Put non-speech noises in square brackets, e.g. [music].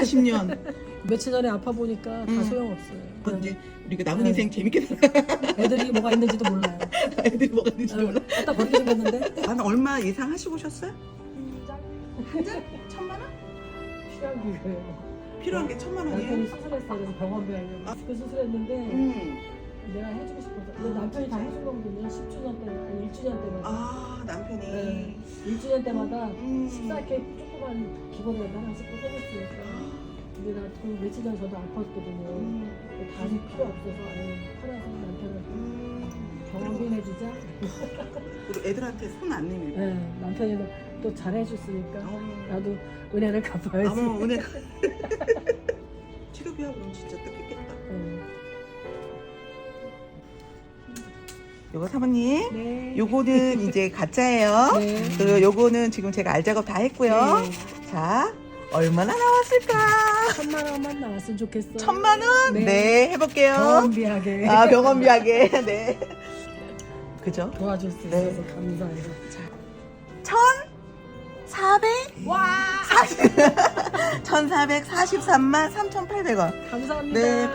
40년. [laughs] 며칠 전에 아파 보니까 다 음. 소용없어요. 그 이제 우리가 남은 네. 인생 재밌게 살아. 애들이 뭐가 있는지도 몰라요. [laughs] 애들이 뭐가 있는지 몰라. 갖다 버리게 생겼는데 한 얼마 예상 하시고 오셨어요? 한 장? 천만 원? 필요한 거예요. 필요한 게 천만 남편이 원이에요? 수술했어요. 그래서 병원비 하려고. 아. 그 수술했는데 음. 내가 해주고 싶어서. 근데 남편이 다 해준 거거든요. 10주년 때마다, 아니 1주년 때마다. 아 남편이. 네. 1주년 때마다 음. 14K 조그만 기본에다 하나씩 꼭 해줬으니까. 나그 며칠 전 저도 아팠거든요. 음. 다시 필요 없어서 아유, 팔아서 남편을 음. 병원비 그리고, 내주자. 그리고 애들한테 손 안 내밀고. 네, 남편이 또 잘해줬으니까 어머. 나도 은혜를 갚아야지. 어머 은혜. 치료비하고 그럼 진짜 뜻했겠다. 네. 요거 사모님. 네. 요거는 이제 가짜예요. 네. 그 요거는 지금 제가 알 작업 다 했고요. 네. 자, 얼마나 나왔을까? 천만 원만 나왔으면 좋겠어. 천만 원? 네. 네, 해볼게요. 병원비하게 아, 병원비하게. [laughs] 네. 그죠? 도와줄 수 네. 있어서 감사해요. 천? 사백? 와, 1443만 [laughs] 3,800원. 감사합니다. 네,